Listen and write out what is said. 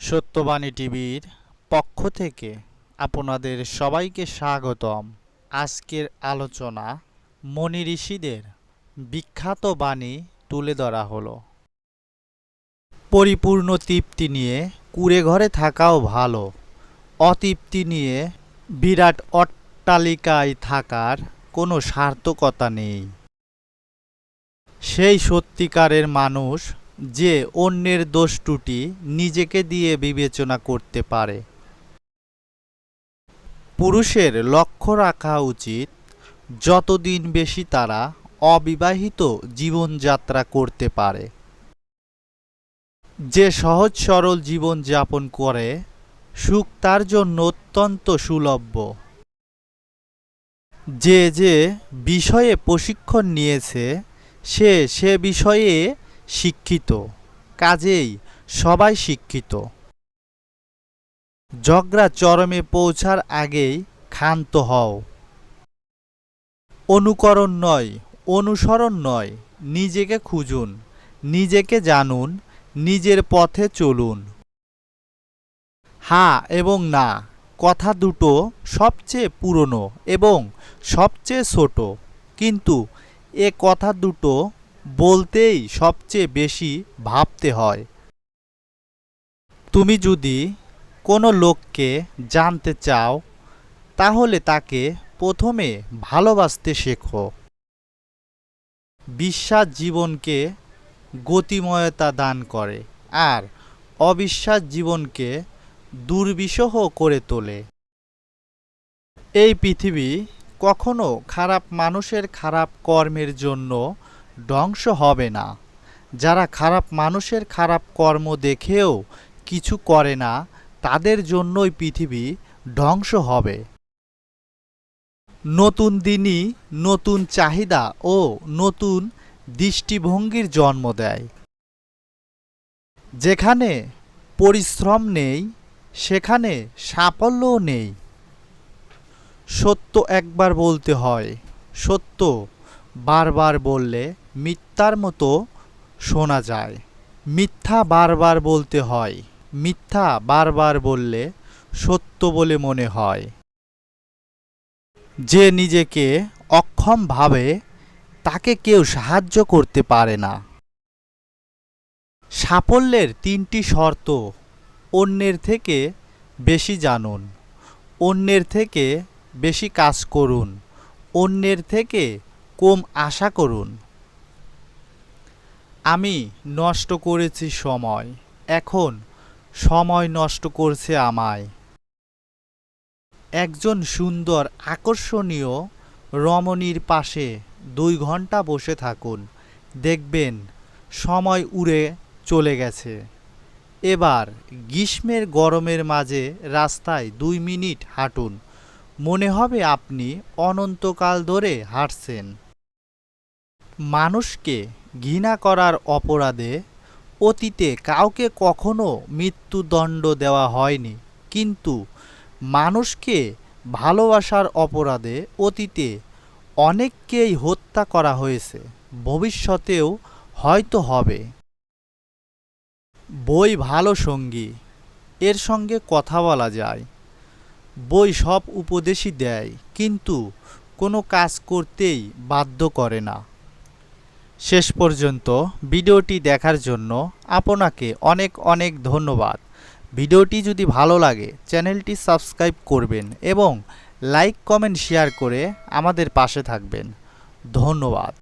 সত্যবাণী টিভির পক্ষ থেকে আপনাদের সবাইকে স্বাগতম। আজকের আলোচনা মনি ঋষিদের বিখ্যাত বাণী তুলে ধরা হলো। পরিপূর্ণ তৃপ্তি নিয়ে কুড়ে ঘরে থাকাও ভালো। অতৃপ্তি নিয়ে বিরাট অট্টালিকায় থাকার কোনো সার্থকতা নেই। সেই সত্যিকারের মানুষ যে অন্যের দোষ ত্রুটি নিজেকে দিয়ে বিবেচনা করতে পারে। পুরুষের লক্ষ্য রাখা উচিত, যতদিন বেশি তারা অবিবাহিত জীবনযাত্রা করতে পারে। যে সহজ সরল জীবন যাপন করে, সুখ তার জন্য অত্যন্ত সুলভ্য যে যে বিষয়ে প্রশিক্ষণ নিয়েছে, সে সে বিষয়ে শিক্ষিত। কাজেই সবাই শিক্ষিত। ঝগড়া চরমে পৌঁছার আগেই ক্ষান্ত হও। অনুকরণ নয়, অনুসরণ নয়, নিজেকে খুঁজুন, নিজেকে জানুন, নিজের পথে চলুন। হ্যাঁ এবং না, কথা দুটো সবচেয়ে পুরনো এবং সবচেয়ে ছোট। কিন্তু এ কথা দুটো বলতেই সবচেয়ে বেশি ভাবতে হয়। তুমি যদি কোনো লোককে জানতে চাও, তাহলে তাকে প্রথমে ভালোবাসতে শেখো। বিশ্বাস জীবনকে গতিময়তা দান করে আর অবিশ্বাস জীবনকে দুর্বিষহ করে তোলে। এই পৃথিবী কখনো খারাপ মানুষের খারাপ কর্মের জন্য ধ্বংস হবে না। যারা খারাপ মানুষের খারাপ কর্ম দেখেও কিছু করে না, তাদের জন্যই পৃথিবী ধ্বংস হবে। নতুন দিনই নতুন চাহিদা ও নতুন দৃষ্টিভঙ্গির জন্ম দেয়। যেখানে পরিশ্রম নেই, সেখানে সাফল্যও নেই। সত্য একবার বলতে হয়, সত্য বারবার বললে মিথ্যার মতো শোনা যায়। মিথ্যা বারবার বলতে হয়। মিথ্যা বারবার বললে সত্য বলে মনে হয়। যে নিজেকে অক্ষম ভাবে, তাকে কেউ সাহায্য করতে পারে না। সাফল্যের তিনটি শর্ত অন্যের থেকে বেশি জানুন। অন্যের থেকে বেশি কাজ করুন। অন্যের থেকে কম আশা করুন। আমি নষ্ট করেছি সময়। এখন সময় নষ্ট করছে আমায়। একজন সুন্দর, আকর্ষণীয় রমণীর পাশে দুই ঘণ্টা বসে থাকুন। দেখবেন সময় উড়ে চলে গেছে। এবার গ্রীষ্মের গরমের মাঝে রাস্তায় দুই মিনিট হাঁটুন। মনে হবে আপনি অনন্তকাল ধরে হাঁটছেন। মানুষকে ঘৃণা করার অপরাধে অতীতে কাউকে কখনো মৃত্যুদণ্ড দেওয়া হয়নি। কিন্তু মানুষকে ভালোবাসার অপরাধে অতীতে অনেককেই হত্যা করা হয়েছে। ভবিষ্যতেও হয়তো হবে। বই ভালো সঙ্গী, এর সঙ্গে কথা বলা যায়। বই সব উপদেশই দেয়, কিন্তু কোনো কাজ করতেই বাধ্য করে না। শেষ পর্যন্ত ভিডিওটি দেখার জন্য আপনাকে অনেক অনেক ধন্যবাদ। ভিডিওটি যদি ভালো লাগে, চ্যানেলটি সাবস্ক্রাইব করবেন এবং লাইক, কমেন্ট, শেয়ার করে আমাদের পাশে থাকবেন। ধন্যবাদ।